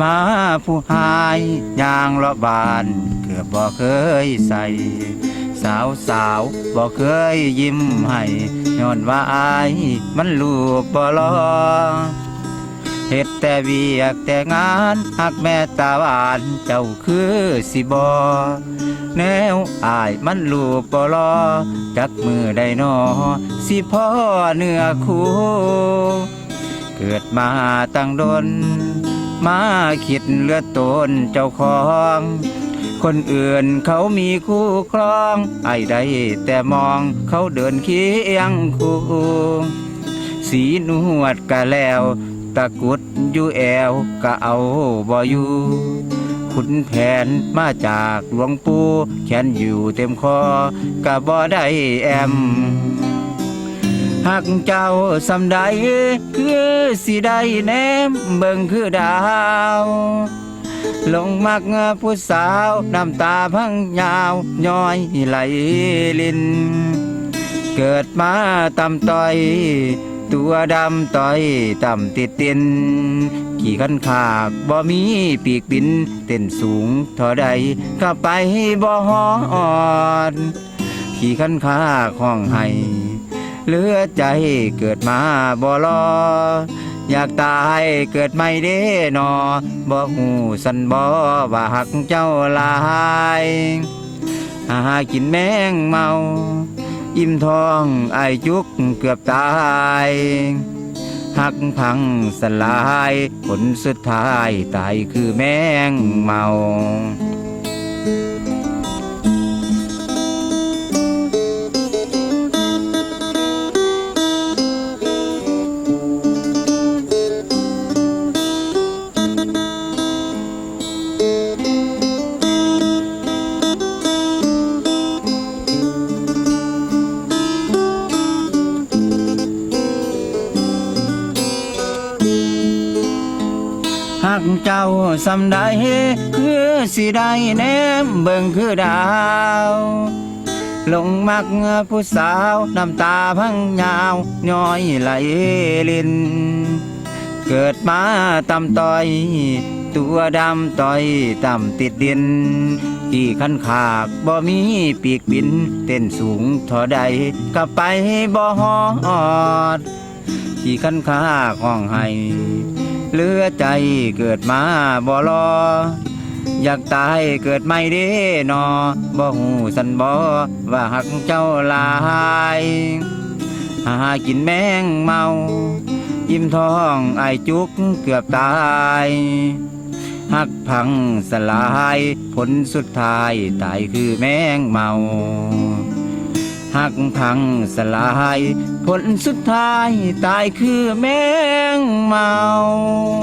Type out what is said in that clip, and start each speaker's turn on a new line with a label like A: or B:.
A: มาผู้หายยางละบาน เกือบบ่เคยใส่ สาวสาวบ่เคยยิ้มให้ย้อนว่าอายมันลูกบ่รอเฮ็ดแต่เวียกแต่งานหักแม่ตาหวานเจ้าคือสิบอแนวอายมันลูกปลอจักมือได้นอสิพ่อเนื้อคู่เกิดมาตั้งดน มาคิดเลือดตนเจ้าของ คนอื่นเขามีคู่ครอง ไอ้ได้แต่มองเขาเดินเคียงคู่สีนวดกะแล้ว ตะกุดอยู่แอวก็เอาบ่อยู่ขุนแผนมาจากหลวงปู่แขนอยู่เต็มคอกะบ่ได้แอม หักเจ้าสำใดคือสิได้แนมเบิ่งคือดาว ลงมักผู้สาวน้ำตาพังยาวย้อยไหลลิน เกิดมาตำต้อย ตัวดำต้อยต่ำติดตินขี่ขันขากบ่มีปีกบิน เต้นสูงเท่าใดก็ไปบ่ฮอด ขี่ขันขากห้องให้ เหลือใจเกิดมาบ่รออยากตายเกิดไม่เด้นอบ่หูสันบ่ว่าหักเจ้าลายหากินแมงเมา อิ่มท้องไอจุกเกือบตายหักพังสลายผลสุดท้ายตายคือแมงเมา หักเจ้าสำใดคือสิได้แนมเบิ่งคือดาว ลงมักผู้สาว น้ำตาพังยาวย้อยไหลลิน เกิดมาตำต้อย ตัวดำต้อยต่ำติดดินที่ขันขากบ่มีปีกบิน เต้นสูงท่าใดก็ไปบ่ฮอดขี่ขันขาห้องให้ เหลือใจเกิดมาบ่รออยากตายเกิดไม่เด้นอบ่หูสันบ่ว่าหักเจ้าลายหากินแมงเมา ยิ้มท้องไอจุกเกือบตายหักพังสลาย ผลสุดท้ายตายคือแมงเมาหักพังสลาย ผลสุดท้ายตายคือแมง เมา